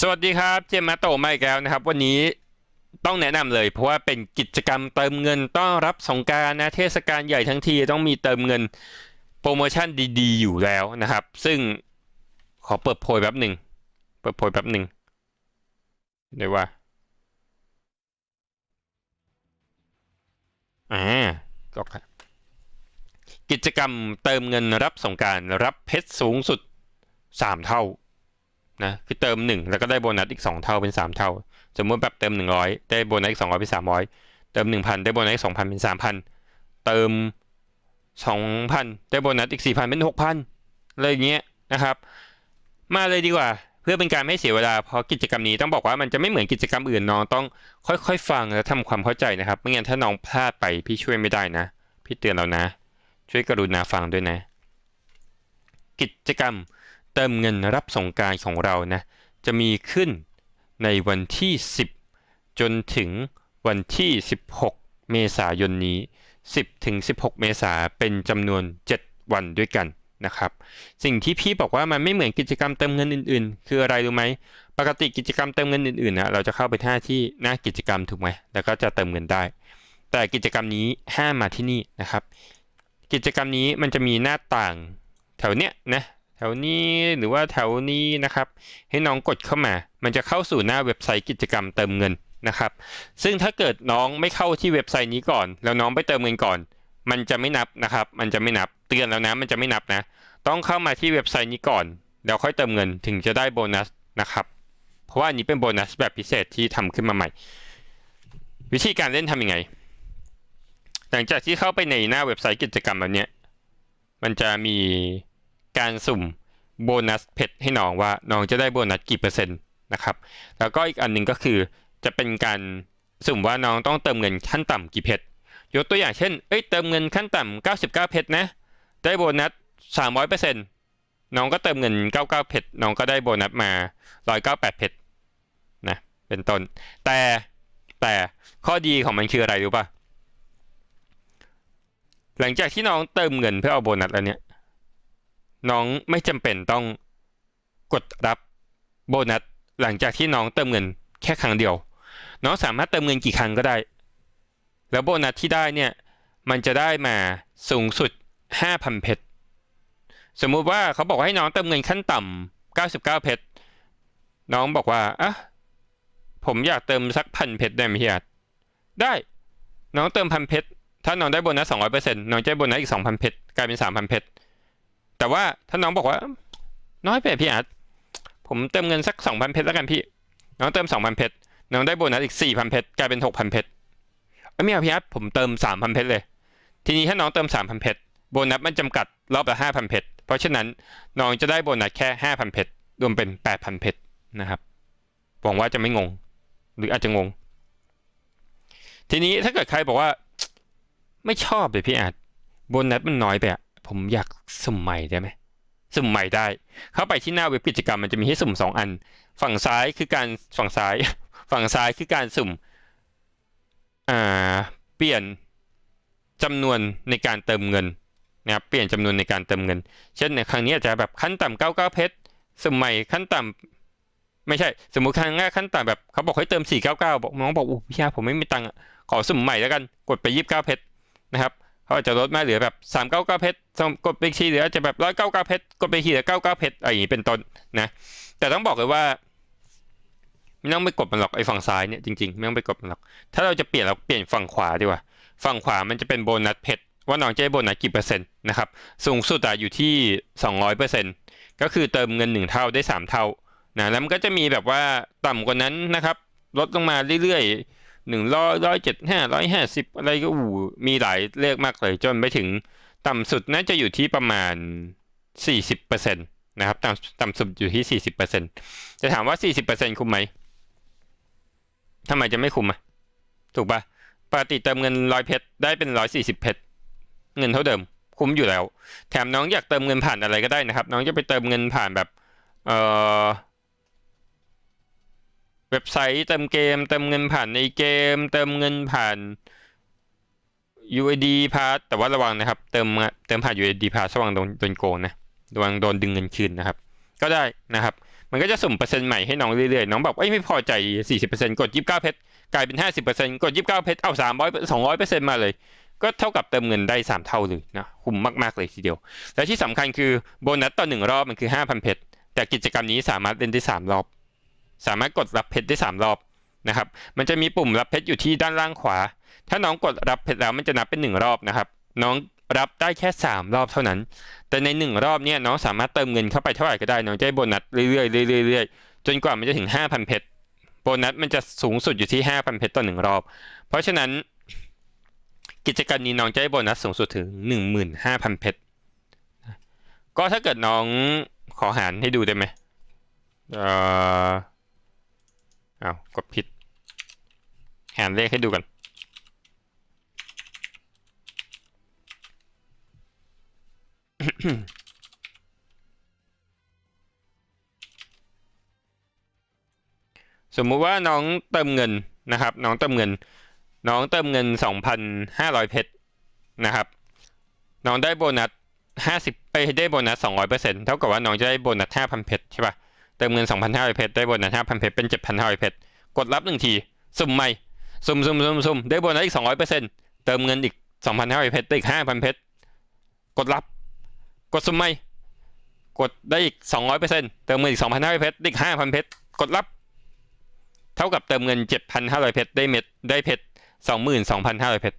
สวัสดีครับ เจมส์มาโตมาอีกแล้วนะครับ วันนี้ต้องแนะนำเลย เพราะว่าเป็นกิจกรรมเติมเงินต้อนรับสงกานต์นะเทศกาลใหญ่ทั้งทีต้องมีเติมเงินโปรโมชั่นดีๆ อยู่แล้วนะครับ ซึ่งขอเปิดโพยแป๊บหนึ่งเปิดโพยแป๊บหนึ่งเดี๋ยวว่าอ่าก็ครับกิจกรรมเติมเงินรับสงกานต์รับเพชรสูงสุดสามเท่า นะคือเติมหนึ่งแล้วก็ได้โบนัสอีกสองเท่าเป็นสามเท่า สมมติแบบเติมหนึ่งร้อยได้โบนัสอีกสองร้อยเป็นสามร้อยเติมหนึ่งพันได้โบนัสอีกสองพันเป็นสามพันเติมสองพันได้โบนัสอีกสี่พันเป็นหกพันอะไรอย่างเงี้ยนะครับ มาเลยดีกว่า เพื่อเป็นการไม่เสียเวลาเพราะกิจกรรมนี้ต้องบอกว่ามันจะไม่เหมือนกิจกรรมอื่นน้องต้องค่อยๆ ฟังและทำความเข้าใจนะครับ ไม่งั้นถ้าน้องพลาดไปพี่ช่วยไม่ได้นะ พี่เตือนเรานะ ช่วยกรุณาฟังด้วยนะ กิจกรรม เติมเงินรับสงการของเรานะจะมีขึ้นในวันที่ 10 จนถึงวันที่ 16 เมษายนนี้ 10 ถึง 16 เมษาเป็นจำนวน 7 วันด้วยกันนะครับ สิ่งที่พี่บอกว่ามันไม่เหมือนกิจกรรมเติมเงินอื่นๆ คืออะไรรู้ไหม ปกติกิจกรรมเติมเงินอื่นๆนะเราจะเข้าไปท่าที่หน้ากิจกรรมถูกไหมแล้วก็จะเติมเงินได้ แต่กิจกรรมนี้ห้ามมาที่นี่นะครับ กิจกรรมนี้มันจะมีหน้าต่างแถวเนี้ยนะ แถวนี้หรือว่าแถวนี้นะครับ ให้น้องกดเข้ามา มันจะเข้าสู่หน้าเว็บไซต์กิจกรรมเติมเงินนะครับ ซึ่งถ้าเกิดน้องไม่เข้าที่เว็บไซต์นี้ก่อน แล้วน้องไปเติมเงินก่อน มันจะไม่นับนะครับ มันจะไม่นับเตือนแล้วนะ มันจะไม่นับนะ ต้องเข้ามาที่เว็บไซต์นี้ก่อน แล้วค่อยเติมเงินถึงจะได้โบนัสนะครับ เพราะว่าอันนี้เป็นโบนัสแบบพิเศษที่ทำขึ้นมาใหม่ วิธีการเล่นทำยังไง หลังจากที่เข้าไปในหน้าเว็บไซต์กิจกรรมแบบนี้มันจะมี การสุ่มโบนัสเพชรให้น้องว่าน้องจะได้โบนัสกี่เปอร์เซ็นต์นะครับแล้วก็อีกอันหนึ่งก็คือจะเป็นการสุ่มว่าน้องต้องเติมเงินขั้นต่ำกี่เพชรยกตัวอย่างเช่นเอ้ยเติมเงินขั้นต่ำ99 เพชรนะได้โบนัส 300เปอร์เซ็นต์น้องก็เติมเงิน 99 เพชรน้องก็ได้โบนัสมา 198 เพชรนะเป็นต้น แต่แต่ข้อดีของมันคืออะไรรู้ป่ะหลังจากที่น้องเติมเงินเพื่อเอาโบนัสแล้วเนี่ย น้องไม่จำเป็นต้อง กดรับโบนัสหลังจากที่น้องเติมเงินแค่ครั้งเดียว น้องสามารถเติมเงินกี่ครั้งก็ได้ แล้วโบนัสที่ได้เนี่ยมันจะได้มาสูงสุด 5,000 เพชร สมมุติว่าเขาบอกให้น้องเติมเงินขั้นต่ำ99 เพชร น้องบอกว่าอะผมอยากเติมสักพันเพชรได้ไหมพี่อาได้ น้องเติมพันเพชร ถ้าน้องได้โบนัส200%น้องจะได้โบนัสอีก 2,000 เพชร กลายเป็น 3,000 เพชร แต่ว่าถ้าน้องบอกว่า น้อยไปพี่อาร์ตผมเติมเงินสัก2,000เพชรแล้วกันพี่ น้องเติม2,000เพชรน้องได้โบนัสอีก4,000เพชรกลายเป็น6,000เพชรไม่เอาพี่อาร์ตผมเติม3,000เพชรเลย ทีนี้ถ้าน้องเติม3,000เพชรโบนัสมันจำกัดรอบละ5,000เพชรเพราะฉะนั้นน้องจะได้โบนัสแค่5,000เพชรรวมเป็น8,000เพชรนะครับหวังว่าจะไม่งง หรืออาจจะงง ทีนี้ถ้าเกิดใครบอกว่า ไม่ชอบเลยพี่อาจโบนัสมันน้อยไปอะ ผมอยากสุ่มใหม่ได้ไหมสุ่มใหม่ได้ เข้าไปที่หน้าเว็บกิจกรรมมันจะมีให้สุ่มสองอัน ฝั่งซ้ายคือการฝั่งซ้าย ฝั่งซ้ายคือการสุ่มอ่าเปลี่ยนจำนวนในการเติมเงินนะครับเปลี่ยนจำนวนในการเติมเงิน เช่นในครั้งนี้อาจจะแบบขั้นต่ำ99เพชรสุ่มใหม่ขั้นต่ำไม่ใช่ สมมุติครั้งแรกขั้นต่ำแบบเขาบอกให้เติม499บอกน้องบอกอู้พี่อาผมไม่มีตังค์ขอสุ่มใหม่แล้วกันกดไป29เพชรนะครับ เขาอาจจะลดมาเหลือแบบ399เพชรกดไปอีกทีเหลือจะแบบ199เพชรกดไปอีกทีเหลือ99เพชรอะไรอย่างนี้เป็นต้นนะ แต่ต้องบอกเลยว่าไม่ต้องไปกดมันหรอกไอ้ฝั่งซ้ายเนี่ยจริงๆไม่ต้องไปกดมันหรอก ถ้าเราจะเปลี่ยนเราเปลี่ยนฝั่งขวาดีกว่า ฝั่งขวามันจะเป็นโบนัสเพชรว่าน้องจะได้โบนัสกี่เปอร์เซ็นต์นะครับสูงสุดอะอยู่ที่ 200เปอร์เซ็นต์ก็คือเติมเงิน 1 เท่าได้ 3 เท่านะแล้วมันก็จะมีแบบว่าต่ำกว่านั้นนะครับลดลงมาเรื่อยๆ หนึ่งร้อยร้อยเจ็ดห้าร้อยห้าสิบอะไรก็อู้มีหลายเลขมากเลยจนไปถึงต่ำสุดน่าจะอยู่ที่ประมาณสี่สิบเปอร์เซ็นต์นะครับต่ำต่ำสุดอยู่ที่สี่สิบเปอร์เซ็นต์จะถามว่าสี่สิบเปอร์เซ็นต์คุ้มไหมทำไมจะไม่คุ้มอะถูกปะปกติเติมเงินร้อยเพชรได้เป็นร้อยสี่สิบเพชรเงินเท่าเดิม คุ้มอยู่แล้ว แถมน้องอยากเติมเงินผ่านอะไรก็ได้นะครับ น้องจะไปเติมเงินผ่านแบบเอ่อ เว็บไซต์เติมเกม เติมเงินผ่านในเกม เติมเงินผ่าน UID Pass แต่ว่าระวังนะครับ เติมเติมผ่าน UID Pass ระวังโดนโดนโกงนะระวังโดนดึงเงินคืนนะครับ ก็ได้นะครับ มันก็จะสุ่มเปอร์เซ็นต์ใหม่ให้น้องเรื่อยๆ น้องบอกเอ้ยไม่พอใจ 40%กด 29เพชรกลายเป็น 50%กด 29เพชรเอา300 200%มาเลย ก็เท่ากับเติมเงินได้ 3 เท่าเลยนะคุ้มมากๆเลยทีเดียว และที่สำคัญคือโบนัสต่อหนึ่งรอบมันคือ 5,000เพชรแต่กิจกรรมนี้สามารถเล่นได้ 3 รอบ สามารถกดรับเพชรได้ 3 รอบนะครับ มันจะมีปุ่มรับเพชรอยู่ที่ด้านล่างขวา ถ้าน้องกดรับเพชรแล้วมันจะนับเป็น 1 รอบนะครับ น้องรับได้แค่ 3 รอบเท่านั้น แต่ใน 1 รอบเนี่ยน้องสามารถเติมเงินเข้าไปเท่าไหร่ก็ได้ น้องจะได้โบนัสเรื่อยๆเรื่อยๆเรื่อยๆจนกว่ามันจะถึง 5,000 เพชร โบนัสมันจะสูงสุดอยู่ที่ 5,000 เพชรต่อ 1 รอบ เพราะฉะนั้น กิจกรรมนี้น้องจะได้โบนัสสูงสุดถึง 15,000 เพชร ก็ถ้าเกิดน้องขอหารให้ดูได้ไหมเอ่อ เอากดผิด หารเลขให้ดูกัน สมมุติว่าน้องเติมเงินนะครับ น้องเติมเงิน น้องเติมเงิน 2,500 เพชรนะครับ น้องได้โบนัส50ไปได้โบนัส200%เท่ากับว่าน้องจะได้โบนัส5,000 เพชรใช่ป่ะ เติมเงิน 2,500 เพชรได้โบนัส5,000 เพชรเป็น 7,500 เพชร กดรับหนึ่งที สุ่มใหม่ สุ่มสุ่มสุ่มสุ่มได้โบนัสอีก 200%เติมเงินอีก 2,500 เพชรได้อีก 5,000 เพชร กดรับ กดสุ่มใหม่ กดได้อีก 200%เติมเงินอีก 2,500 เพชรได้อีก 5,000 เพชร กดรับ เท่ากับเติมเงิน 7,500 เพชรได้เม็ดได้เพชร 22,500 เพชร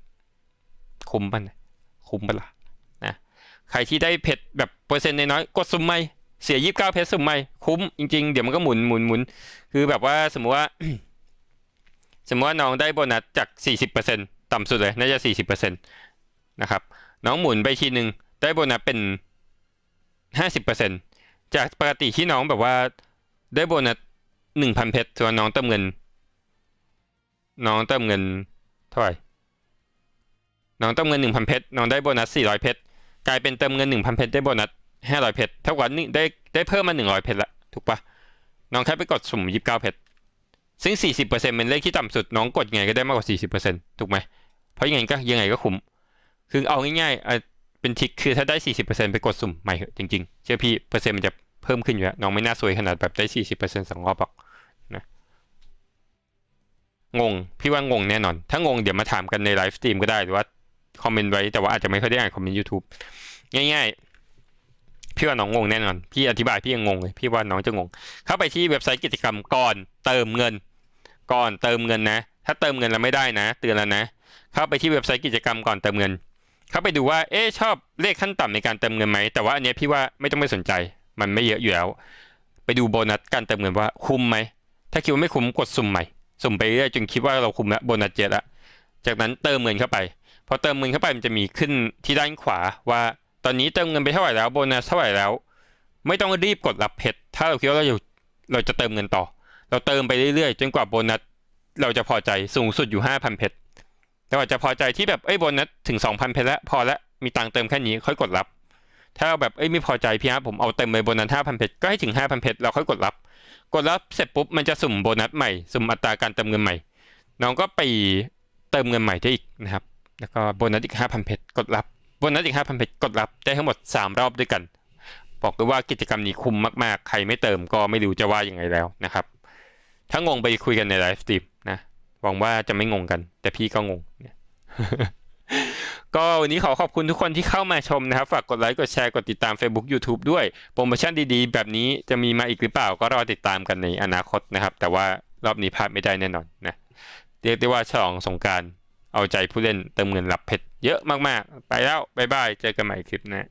คุ้มปะเนี่ยคุ้มปะล่ะนะ ใครที่ได้เพชรแบบเปอร์เซ็นต์น้อยๆ กดสุ่มใหม่ เสีย29เก้าเพชรสุ่มใหมคุ้มจริงๆ เดี๋ยวมันก็หมุนหมุนหมุนคือแบบว่าสมมติว่า สมมติว่าน้องได้โบนัสจาก40%ต่ำสุดเลยน่าจะ40%นตนะครับ น้องหมุนไปทีหนึ่งได้โบนัสเป็น50%จากปกติที่น้องแบบว่าได้โบนัส1,000เพชรส่วนน้องเติมเงิน น้องเติมเงินเท่าไหร่น้องเติมเงิน1,000เพชรน้องได้โบนัส400เพชรกลายเป็นเติมเงิน1,000เพชรได้โบนัส 500เพชรเท่ากับนี่ได้ได้เพิ่มมา100เพชรละถูกปะน้องแค่ไปกดสุ่ม29เก้าเพชรซึ่ง40%เปอร์เซ็นต์เป็นเลขที่ต่ำสุดน้องกดยังไงก็ได้มากกว่า40%ถูกไหมเพราะยังไงก็ยังไงก็คุ้มคือเอาง่ายๆเป็นทริคคือถ้าได้40%ไปกดสุ่มใหม่จริงๆ เชื่อพี่เปอร์เซ็นต์มันจะเพิ่มขึ้นอยู่แล้วน้องไม่น่าซวยขนาดแบบได้40%สองรอบหรอกนะงงพี่ว่างงแน่นอน ถ้างงเดี๋ยวมาถามกันในไลฟ์สตรีมก็ได้หรือว่าคอมเมนต์ไว้แต่ว่าอาจจะไม่ค่อยได้อ่านคอมเมนต์ YouTube ง่ายๆ พี่ว่าน้องงงแน่นอน พี่อธิบายพี่ยังงงเลย พี่ว่าน้องจะงง เข้าไปที่เว็บไซต์กิจกรรมก่อนเติมเงิน ก่อนเติมเงินนะ ถ้าเติมเงินแล้วไม่ได้นะ เตือนแล้วนะ เข้าไปที่เว็บไซต์กิจกรรมก่อนเติมเงิน เข้าไปดูว่า เอ๊ชอบเลขขั้นต่ำในการเติมเงินไหม แต่ว่าอันเนี้ยพี่ว่าไม่ต้องไปสนใจ มันไม่เยอะอยู่แล้ว ไปดูโบนัสการเติมเงินว่าคุ้มไหม ถ้าคิดว่าไม่คุ้มกดสุ่มใหม่ สุ่มไปเรื่อยจนคิดว่าเราคุ้มแล้วโบนัสเจ็ดละจากนั้นเติมเงินเข้าไป พอเติมเงินเข้าไปมันจะมีขึ้นที่ด้านขวาว่า ตอนนี้เติมเงินไปเท่าไหร่แล้วโบนัสเท่าไหร่แล้ว ไม่ต้องรีบกดรับเพชรถ้าเราคิดว่าเราอยู่เราจะเติมเงินต่อ เราเติมไปเรื่อยๆ จนกว่าโบนัสเราจะพอใจสูงสุดอยู่ 5,000 เพชรแต่ว่าจะพอใจที่แบบเอ้ยโบนัสถึง 2,000 เพชรแล้วพอแล้วมีตังค์เติมแค่นี้ค่อยกดรับ ถ้าแบบเอ้ยไม่พอใจพี่ฮะผมเอาเต็มเลยโบนัส5,000 เพชรก็ให้ถึง 5,000 เพชรเราค่อยกดรับ กดรับเสร็จปุ๊บมันจะสุ่มโบนัสใหม่สุ่มอัตราการเติมเงินใหม่ น้องก็ไปเติมเงินใหม่ได้อีกนะครับ แล้วก็โบนัสอีก 5,000 เพชรกดรับ โบนัสอีก 5,000 เพชรกดรับได้ทั้งหมด 3 รอบด้วยกัน บอกเลยว่ากิจกรรมนี้คุ้มมากๆ ใครไม่เติมก็ไม่รู้จะว่ายังไงแล้วนะครับ ถ้างงไปคุยกันในไลฟ์สตรีมนะหวังว่าจะไม่งงกัน แต่พี่ก็งงเนี่ยก็วันนี้ขอขอบคุณทุกคนที่เข้ามาชมนะครับ ฝากกดไลค์กดแชร์กดติดตาม Facebook YouTube ด้วยโปรโมชั่นดีๆ แบบนี้จะมีมาอีกหรือเปล่าก็รอติดตามกันในอนาคตนะครับ แต่ว่ารอบนี้พลาดไม่ได้แน่นอนนะเรียกได้ว่าฉลองสงการ เอาใจผู้เล่นเติมเงินรับเพชรเยอะมากๆ ไปแล้ว บ๊ายบาย เจอกันใหม่คลิปหนะ